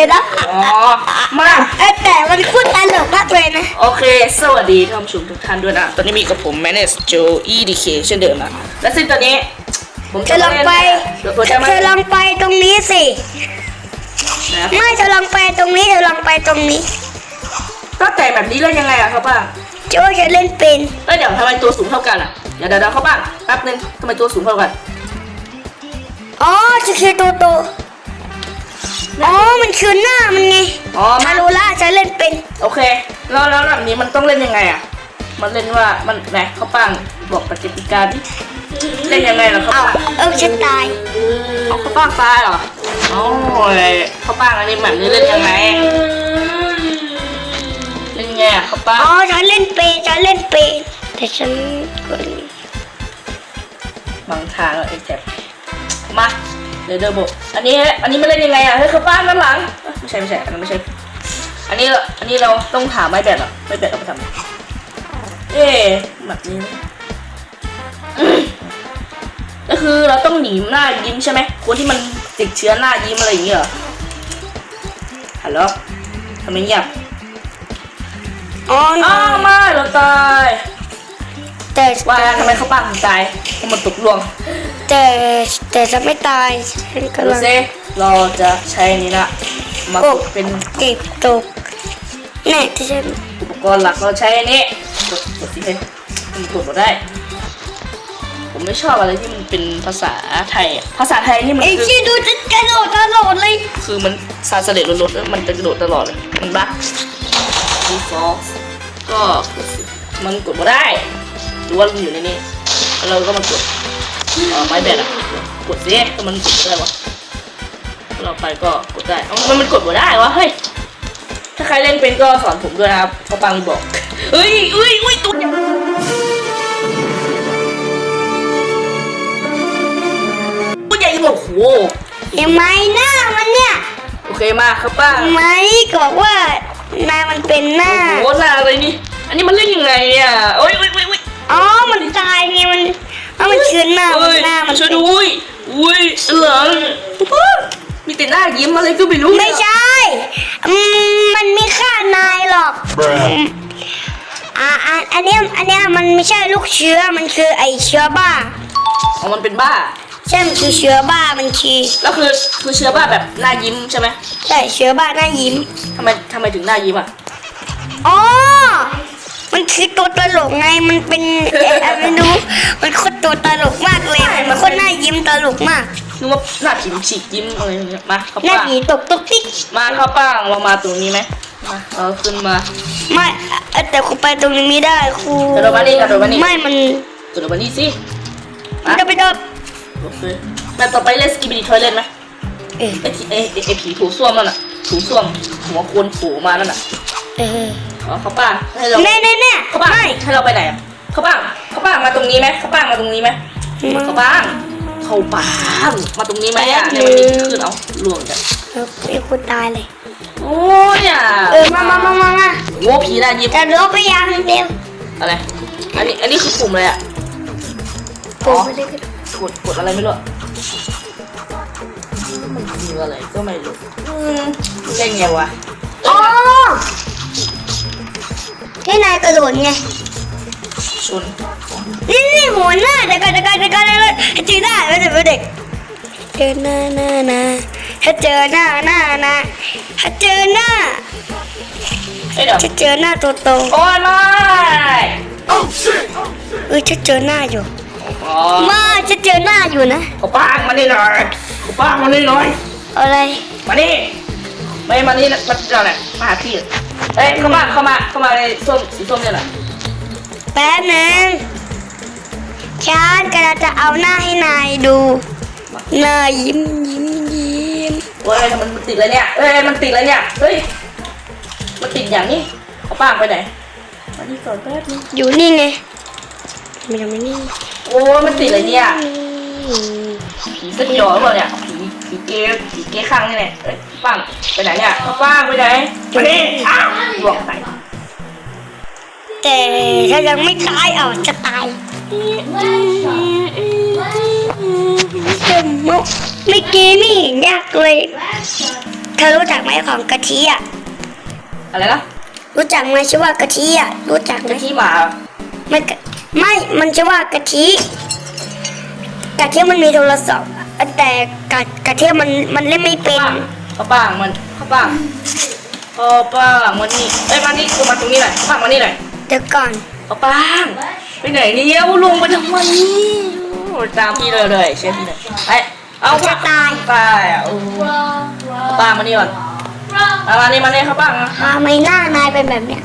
เลยนะอ๋อมาเออแต่มันพูดตลกมากเลยนะ โอเค สวัสดีท่านผู้ชมทุกท่านด้วยนะ ตอนนี้มีกับผม Manage Joe EDK เช่นเดิมนะ และซึ่งตอนนี้ ผมเธอลองไปเดี๋ยวผมจะมาเธอลองไปตรงนี้สินะไม่เธอลองไปตรงนี้เธอลองไปตรงนี้ ก็แต่แบบนี้เล่นยังไงอะครับป้าโจ้จะเล่นเป็นเอ้ยเดี๋ยวทำไมตัวสูงเท่ากันอะเดี๋ยวเดี๋ยวเดี๋ยวเข้าบ้างแป๊บนึงทำไมตัวสูงเท่ากัน อ๋อจะคือตัวโต อ๋อ มันคือหน้ามันไงอ๋อชามาลูล่าจะเล่นเป็น โอเค แล้วแล้วแบบนี้มันต้องเล่นยังไงอะมันเล่นว่ามันไหนเข้าป้างบอกปฏิกิริยาดิเล่นยังไงเหรอเข้าเอาป้างเออฉันตายเอาเข้าป้างตายเหรอโอ้ยเข้าป้างอันนี้แบบนี้เล่นยังไงเล่นไงอะเข้าป้างอ๋อฉันเล่นเป็นฉันเล่นเป็นแต่ฉันกดบางทางอะไอ้แจ็บมา เดี๋ยวเดี๋ยวบอกอันนี้อันนี้ไม่เล่นยังไงอะเฮ้ยเขาป้านด้านหลังเอ้ยไม่ใช่ไม่ใช่อันนั้นไม่ใช่ อันนี้เราอันนี้เราต้องหาไม้แบตเหรอไม้แบตเอาไปทำอะไรเอ๊ะแบบนี้นะอืมก็คือเราต้องหนีหน้ายิ้มใช่ไหมคนที่มันติดเชื้อหน้ายิ้มอะไรอย่างเงี้ยเหรอฮัลโหลทำไมเงียบอ๋ออ้าวไม่เราตายแต่ว่าทำไมเขาป้าถึงตายเพราะมันตกลวง แต่แต่จะไม่ตายฉันดูกำลัง ซิเราจะใช้นี้นะมาโอ้กดเป็นเก็บตกแน่ที่ฉันอุปกรณ์หลักเราใช้อันนี้กดกดสิเฮ้ยมันกดมาได้ ผมไม่ชอบอะไรที่มันเป็นภาษาไทยอะภาษาไทยนี่มันไอ้คือ ที่ดูจะกระโดดกระโดดเลย คือมันซาสเลตลดๆแล้วมันจะกระโดดตลอดเลยมันบั๊กดีฟอสก็กดสิมันกดมาได้หรือว่ามันอยู่ในนี้แล้วเราก็มากด เออไม้แบตอะกดสิก็มันกดได้วะเราไปก็กดได้เอ้ามันมันกดมาได้วะเฮ้ย ถ้าใครเล่นเป็นก็สอนผมด้วยนะครับเพราะปังบอกเฮ้ยเฮ้ยเฮ้ยตุ๊ดตัวใหญ่บอกโหเห็นไหมหน้ามันเนี่ยโอเคมากครับป้าเห็นไหมก็บอกว่านายมันเป็นหน้าโหหน้าอะไรนี่ อันนี้มันเล่นยังไงเนี่ยโอ้ยโอ้ยโอ้ยโอ้ยอ๋อ มันตายไงมัน อ๋อมันคือหน้ามัเอ้นยหน้ามันช่วยด้วยอุ้ยหลังมีแต่หน้ายิ้มอะไรก็ไม่รู้ไม่ใช่อืมมันไม่ฆ่านายหรอก Bruh. อ่าอ่าอันเนี้ยอันเนี้ยมันไม่ใช่ลูกเชื้อมันคือไอเชื้อบ้าอ๋อมันเป็นบ้าใช่มันคือเชื้อบ้ามันคือแล้วคือคือเชื้อบ้าแบบหน้ายิ้มใช่ไหมใช่เชื้อบ้าหน้ายิ้มทำไมทำไมถึงหน้ายิ้มอะอ๋อ มันคือตัวตลกไง มันเป็นเอ่อไม่รู้ มันโคตรตัวตลกมากเลย มันโคตรน่ายิ้มตลกมาก นึกว่าหน้าผิวฉีกยิ้มอะไรอย่างเงี้ยมาเข้าหน้าป้าผีตกตกติ๊กมาเข้าป้างเรามาตรงนี้ไหมมาเราขึ้นมา ไม่เอ่อแต่ครูไปตรงนี้ไม่ได้ครูกระโดดมานี่กระโดดมานี่ ไม่มันกดลงมานี่สิมันจะไปโดนโอเคแบบต่อไปเล่นสกิบิดีทอยเล่นไหมเออไอ้ที่ไอ้ไอ้ไอ้ผีถูส้วมนั่นน่ะถูส้วมหัวโคนผูมานั่นน่ะ เออ อ๋อเข้าป้างให้เราแน่แน่แน่เข้าป้างให้เราไปไหนอะเข้าป้างเข้าป้างมาตรงนี้ไหมเข้าป้างมาตรงนี้ไหมเข้าป้างเข้าป้างมาตรงนี้ไหมอะเนี่ยมันมีขึ้นเอาล่วงกันเออไอ้คนตายเลยโอ้ยอะเออมามามามามาโอ้ผีน่ายิ้มจะลบไปยังเร็วอะไรอันนี้อันนี้คือปุ่มอะไรอะโอ้ไม่ได้ก็กดกดอะไรไม่รู้อะมันคืออะไรก็ไม่รู้อืมเล่นไงวะอ๋อ ที่นายกระโดดไงชนนี่นี่หัวหน้าเดี๋ยวก่อนเดี๋ยวก่อนเดี๋ยวก่อนเดี๋ยวก่อนเจอหน้าไม่เด็กไม่เด็กเจอหน้าหน้าหน้าถ้าเจอหน้าหน้าหน้าถ้าเจอหน้าเอ้ยเดี๋ยวถ้าเจอหน้าโตโตโอ้ยไม่เอ้ยถ้าเจอหน้าอยู่อ๋อมาจะเจอหน้าอยู่นะเขาป้างมานี่หน่อยเขาป้างมานี่หน่อยอะไรมานี่ไม่มานี่นะมาเจ้าเนี่ยมาหาพี่ เอ้ยเข้ามาเข้ามาเข้ามาในส้มสีส้มเนี่ยแหละแป๊บนึงฉันกำลังจะเอาหน้าให้นายดูหน้ายิ้มยิ้มยิ้มโอ้ยมันมันติดอะไรเนี่ยเอ้ยมันติดอะไรเนี่ยเฮ้ยมันติดอย่างนี้เขาป้างไปไหนมานี่ก่อนแป๊บนึงอยู่นี่ไงมันยังไม่นี่โอ้ยมันติดอะไรเนี่ยผีสยองหรือเปล่าเนี่ยผี ผีเกย์ผีเกย์ข้างนี่แหละเอ้ยปังไปไหนเนี่ยเขาป้งไปไหนมานี่อ้าวหลวงใส่แต่ถ้ายังไม่ตายเอาจะตายเมื่อกี้นี่ยากเลยเธอรู้จักไหมของกะทิอะอะไรนะรู้จักไหมชื่อว่ากะทิอะรู้จักไหมกะทิหมาไม่ไม่มันชื่อว่ากะทิกะทิมันมีโทรศัพท์ แต่กะกะทิมันมันเล่นไม่เป็นข้าวป้างมันข้าวป้างข้าวป้างมันนี่เอ้ยมานี่กูมาตรงนี้หน่อยข้าวป้างมานี่หน่อยเดี๋ยวก่อนข้าวป้างไปไหนเนี่ยลงไปทำไมโอ้ตามพี่เลยเลยเชื่อพี่เลยไปเอาจะตายตายอะโอ้ข้าวป้างมานี่ก่อนเอามานี่มานี่ข้าวป้างนะทำไมหน้านายเป็นแบบเนี้ย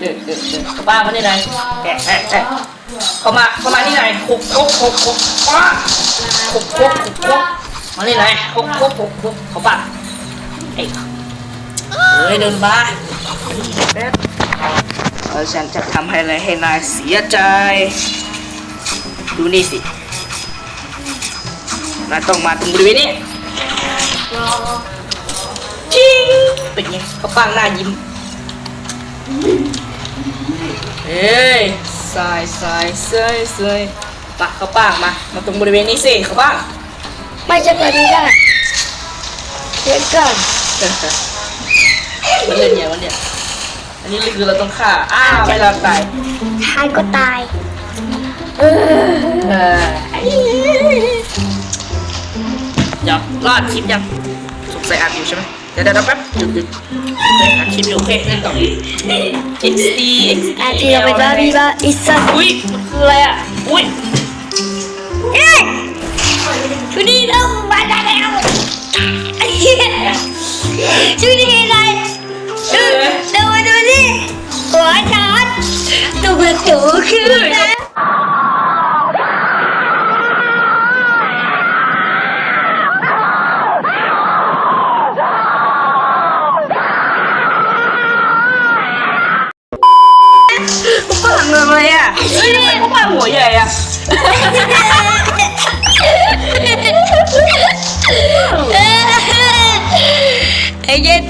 เด็กเด็กเด็กข้าวป้างมานี่หน่อยแอะแอะแอะ เข้ามาเข้ามานี่หน่อยคุกคุกคุกคุกป้าคุกคุกคุกคุกมานี่หน่อยคุกคุกคุกคุกข้าป้างเอ้ยเอ้ยเดินมาเออฉันจะทำให้อะไรให้นายเสียใจ ดูนี่สินายต้องมาตรงบริเวณนี้จริงเป็นไงเขาปังหน้ายิ้มเอ้ย สายสายเซยเซยปะเขาปังมา มาตรงบริเวณนี้สิเขาปังไม่จะไปไม่ได้เดี๋ยวก่อนมันเล่นอย่างวันเนี่ยอันนี้คือเราต้องฆ่า อ้าวไม่เราตายทายก็ตาย เออเดี๋ยวรอดคลิปยังสงสัยอัดอยู่ใช่ไหม เดี๋ยวเดี๋ยวแป๊บหยุดหยุดโอเคอัดคลิปอยู่โอเคเล่นต่อ XD XD อาทีเราไปบ้าบีบ้าอิสันอุ้ยมันคืออะไรอะ อุ้ยเอ้ยช่วยดีเรามาได้แล้วไอ้เหี้ยช่วยดีหน่อยดูดูมาดูนี่หัวฉันตัวตูขึ้นแล้ว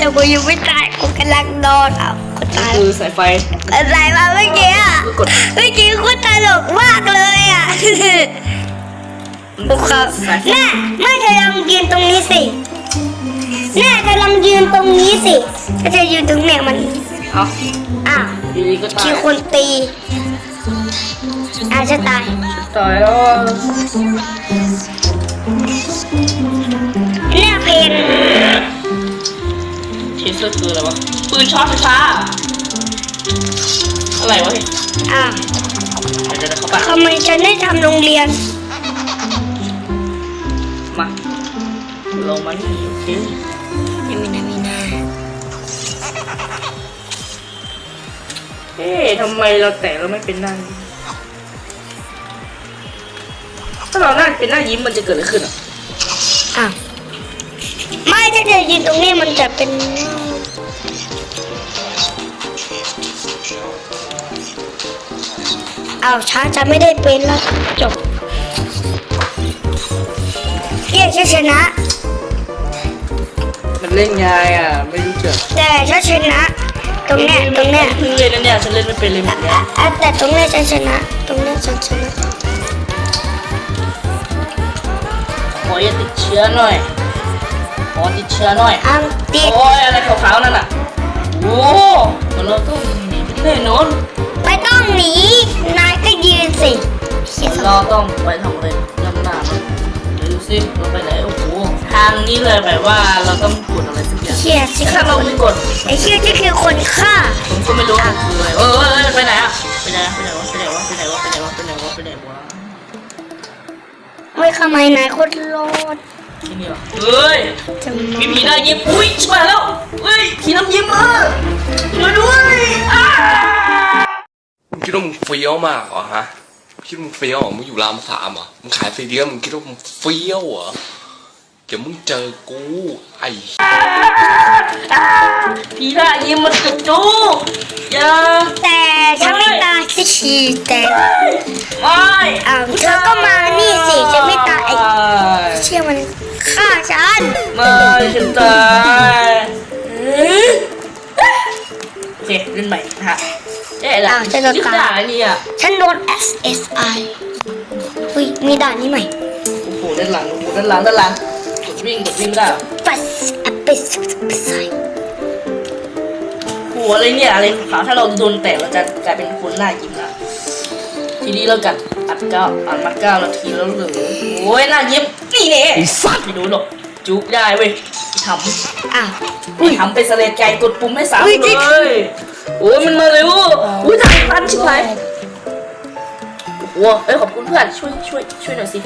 แต่กูยังไม่ตายกูกำลังนอนอะกูตายคือสายไฟอะไรมาเมื่อกี้อะเมื่อกี้คุณตลกมากเลยอะครับสายไฟแม่แม่เธอลองยืนตรงนี้สิแม่เธอลองยืนตรงนี้สิถ้าเธอยืนตรงเนี้ยมันเอาอ้าวอยู่ดีก็ตายคือคนตีอาจจะตายตายแล้วอะเนี่ยเพลง เทสเซอร์คืออะไรวะ ปืนช็อตไฟฟ้า อะไรวะเนี่ยอ้าวเดี๋ยวเดี๋ยวเข้าไปทำไมฉันได้ทำโรงเรียน มาลงมานี่โอเคไม่มีนะมีนาเอ๊ะทำไมเราแตะเราไม่เป็นหน้ายิ้มถ้าเราหน้าเป็นหน้ายิ้มมันจะเกิดอะไรขึ้นอะอ้าวไม่ ถ้าเธอยืนตรงนี้มันจะเป็นอ้าวช้าจะไม่ได้เป็นแล้วจบเย้ฉันชนะ มันเล่นไงอะ ไม่รู้จักแต่ฉันชนะ ตรงเนี้ยตรงเนี้ยเพิ่งเล่นนะเนี่ยฉันเล่นไม่เป็นเลยเหมือนกันอะแต่ตรงเนี้ยฉันชนะ ตรงเนี้ยฉันชนะ ขออย่าติดเชื้อหน่อย ขอติดเชื้อหน่อย อังติดโอ้ยอะไรขาวๆนั่นน่ะ โอ้มันเราต้องหนีไปที่ไหนโน้นไม่ต้องหนี นายก็ยืนสิเขียนสองเราต้องไปทำอะไรย่ำหน้ามันเดี๋ยวดูสิเราไปไหนโอ้โหทางนี้เลยแบบว่าเราต้องกดอะไรสักอย่างเขียนสิถ้าเราไม่กดไอ้เชื่อที่คือคนฆ่าผมก็ไม่รู้ว่ามันคืออะไรเออเออเออไปไหนอะไปไหนอะไปไหนวะไปไหนวะไปไหนวะไปไหนวะไปไหนวะไปไหนวะไม่ทำไมนายโคตรโลด ที่นี่เหรอเฮ้ยจะมีผีหน้ายิ้มอุ้ยชิบหายแล้วเฮ้ยผีน้ำยิ้มมาช่วยด้วยอ้ามึงคิดว่ามึงเฟี้ยวมากเหรอฮะคิดว่ามึงเฟี้ยวเหรอมึงอยู่รามสามเหรอมึงขายซีดีแล้วมึงคิดว่ามึงเฟี้ยวเหรอเดี๋ยวมึงเจอกูไอ้ผีหน้ายิ้มมันกระจูอย่าแต่ฉันไม่ตายที่ชีแต่ไม่อ้าวเธอก็มานี่สิฉันไม่ตายไอ้ไม่เชื่อมัน ฆ่าฉันไม่ฉันตายโอเคเล่นใหม่นะฮะเอ๊ะล่ะอ้าวจะโดนนี่ตาด่ายอะไรเนี่ยฉันโดน SSI อุ้ยมีด่านนี้ใหม่โอ้โหด้านหลังโอ้โหด้านหลังด้านหลังวิ่งกดวิ่งไม่ได้เหรอปัสอัปปิสปิสไซหัวอะไรเนี่ยอะไรขาวๆถ้าเราโดนแตะเราจะกลายเป็นคนหน้ายิ้มนะทีนี้เรากัดอัดเก้าอัดมาเก้านาทีแล้วเหลือโอ้ยหน้ายิ้ม นี่เนี่ยไอ้สัตว์ไม่ดูหรอกจุกได้เว้ยทอ้าวำอุ้ยทำเป็นสเลดไก่กดปุ่มให้สามอุ้ยเลจิ๊ก ยโอ้ยมันมาเร็วอุ้ยทางตันชิบหายโอ้โหเอ้ยขอบคุณเพื่อนช่วยช่วยช่วยหน่อยสิ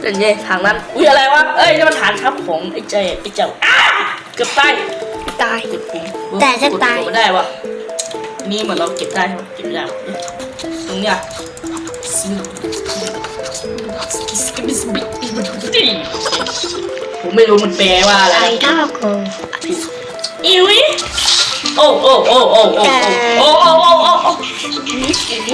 เล่นเย่ทางนั้นอุ้ยอะไรวะเอ้ยนี่มันฐานทัพของไอ้เจไอ้เจ้าอ้าเกือบตาย ตายกดปุ่มแต่จะตาย กดปุ่มไม่ได้วะนี่เหมือนเราเก็บได้ใช่ไหมเก็บไม่ได้วะตรง เนี้ยผมไม่รู้มันแปลว่าอะไรไอ้ท่าโกอีวิโอ้โอ้โอ้โอ้โอ้โอ้โอ้โอ้โอ้โอ้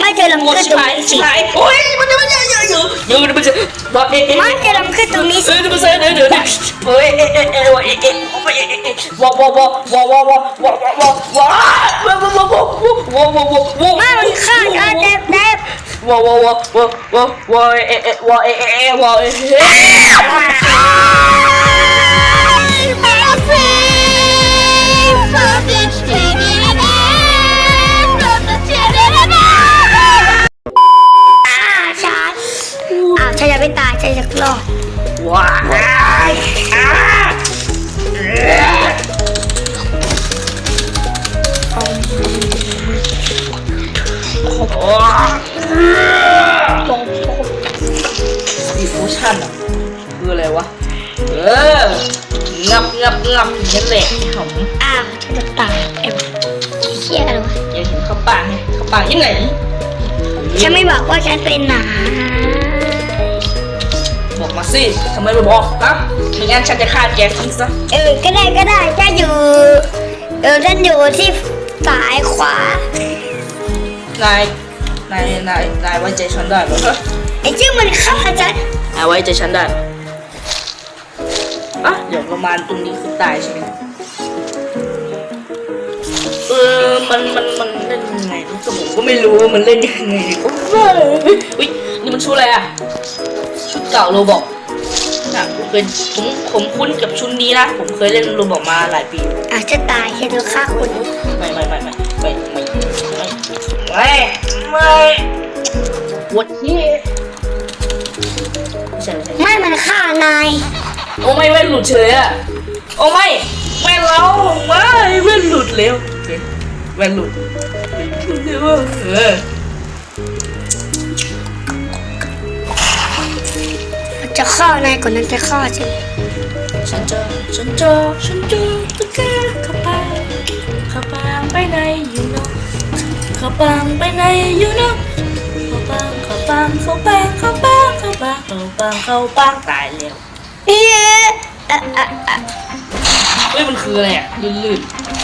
ไม่เจอลำโอ้ขึ้นชิตรงบหายนี้ชิสิบหายโอ้ยมันจะมันจะเยอะเยอะเยอะมันจะบอกเอ๊ะเอ๊ะไม่เจอลำขึ้นตรงนี้เอสิอเดี๋ยวมาเซ็นเดี๋ยวเดี๋ยวเฮ้ยเอ๊ะเอ๊ะเอ๊ะเอ๊ะเอ๊ะเอ๊ะเอ๊ะเอ๊ะวอวอวอวอวอวอวอวอวอวอวอวอวอวอวอวอวอวอไม่มันฆ่าฉันเจ็บเจ็บ วอวอวอวอวอวอเอ๊ะเอ๊ะวอเอ๊ะเอ๊ะเอ๊ะวอเอ๊ะเอ๊ะอ่าฉันอ้าวฉันจะไม่ตายฉันจะรอดว้าย อองับงับงับนั่นแหละหอมอ้าวฉันจะตายเอ็มเชี่ยอะไรวะยังเห็นข้าวปลาไหมข้าวปลายังไงฉันไม่บอกว่าฉันเป็นหนาบอกมาสิทำไมไม่บอกนะไม่งั้นฉันจะฆ่าแกทิ้งซะเออก็ได้ก็ได้ฉันอยู่เออฉันอยู่ที่ซ้ายขวานายนายนายนายไว้ใจฉันได้เหรอไอ้ชื่อมันฆ่าฉันนายไว้ใจฉันได้เหร ออะเดี๋ยวประมาณตรงนี้คือตายใช่ไหมเออมันมันมันเล่นยังไงรู้สึกผมก็ไม่รู้ว่ามันเล่นยังไงโอ้ยอุ้ยนี่มันชุดอะไรอะชุดเก่าโรบอกอะผมเคยผมผมคุ้นกับชุดนี้นะผมเคยเล่นโรบอกมาหลายปีอะฉันตายฉันจะฆ่าคุณไม่ไม่ไม่ไม่ไม่ไม่ไม่ไม่ไม่ปวดที่ไม่ใช่ไม่ใช่ไม่มันฆ่านาย โอ้ไม่แว่นหลุดเฉยอะโอ้ไม่แว่นเราไม่แว่นหลุดเร็วแว่นหลุดหลุดเร็วเออจะฆ่านายก่อนนั้นจะฆ่าฉันฉันเจอฉันเจอฉันเจอตุ๊กแกข้าไปเข้าไปไปไหนอยู่เนาะข้าปังไปไหนอยู่เนาะข้าปังข้าปังเข้าปังเข้าปังเข้าปังเข้าปังเข้าปังตายแล้ว เอ๊ะอะอะอะเฮ้ยมันคืออะไรอะลื่น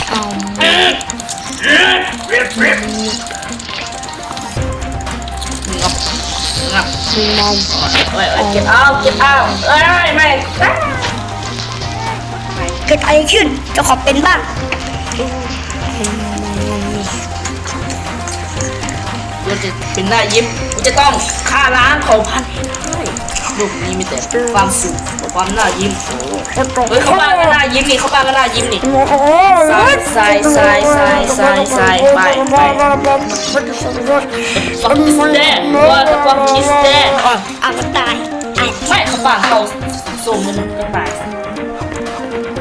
เอาๆงับงับมอมเอ้ยเอ้ยเก็บเอาเก็บเอาเอ้ยไม่เกิดอะไรขึ้นจะขอเป็นบ้างเราจะเป็นหน้ายิ้มกูจะต้องฆ่าล้างเผ่าพันธุ์ ลูกนี้มีแต่ความสุขความน้ายิ้มเฮ้ยเขาบ้านก็น้ายิ้มนี่เขาบ้านก็น้ายิ้มนี่ใส่ใส่ใส่ใส่ใส่ใส่ไปไป What the fuck is that What the fuck is that อ๋ออะมันตายไม่เขาบ้านเขาส่งมันก็ตาย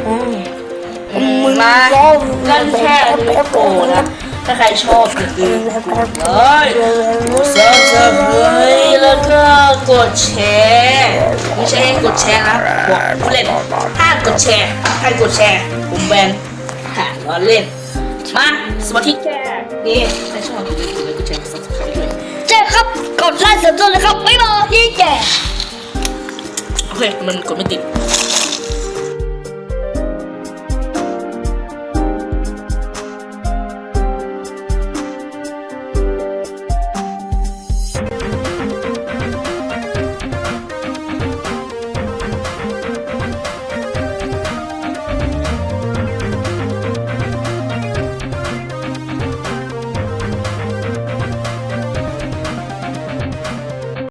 อืมมานั่นแค่ไม่โผล่นะ ถ้าใครชอบก็คือเฮ้ยเซิร์ฟเซิร์ฟเลยแล้วก็กดแชร์ไม่ใช่ให้กดแชร์นะบอกผู้เล่นห้ามกดแชร์ให้กดแชร์ผมแบนหาล้อเล่นมาสมาธิแค่นี่ถ้าชอบก็อย่าลืมกดแชร์กดซับสไครต์ด้วยเจ๊ครับกดไลค์เสริมต้นเลยครับไม่บอกพี่แกโอเคมันกดไม่ติด